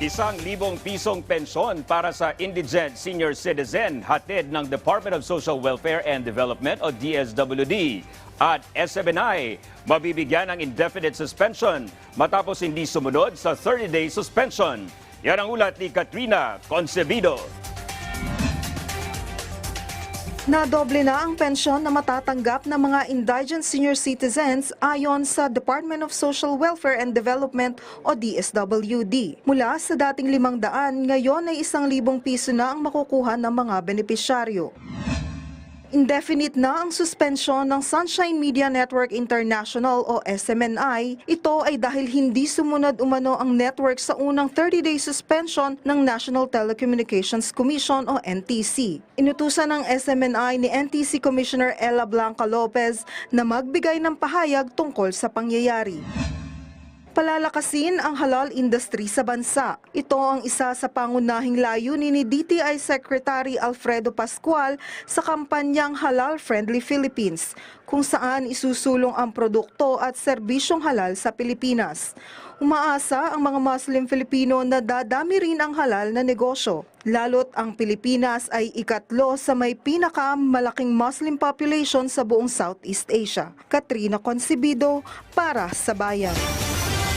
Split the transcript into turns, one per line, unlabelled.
Isang libong pisong pensyon para sa indigent senior citizen hatid ng Department of Social Welfare and Development o DSWD. At SMNI, mabibigyan ng indefinite suspension matapos hindi sumunod sa 30-day suspension. Yan ang ulat ni Katrina Concebido.
Nadoble na ang pensyon na matatanggap ng mga indigent senior citizens ayon sa Department of Social Welfare and Development o DSWD. Mula sa dating limang daan, ngayon ay isang libong piso na ang makukuha ng mga benepisyaryo. Indefinite na ang suspensyon ng Sunshine Media Network International o SMNI. Ito ay dahil hindi sumunod umano ang network sa unang 30-day suspension ng National Telecommunications Commission o NTC. Inutusan ng SMNI ni NTC Commissioner Ella Blanca Lopez na magbigay ng pahayag tungkol sa pangyayari. Palalakasin ang halal industry sa bansa. Ito ang isa sa pangunahing layunin ni DTI Secretary Alfredo Pascual sa kampanyang Halal Friendly Philippines, kung saan isusulong ang produkto at serbisyong halal sa Pilipinas. Umaasa ang mga Muslim Filipino na dadami rin ang halal na negosyo. Lalo't ang Pilipinas ay ikatlo sa may pinakamalaking Muslim population sa buong Southeast Asia. Katrina Concebido para sa Bayan.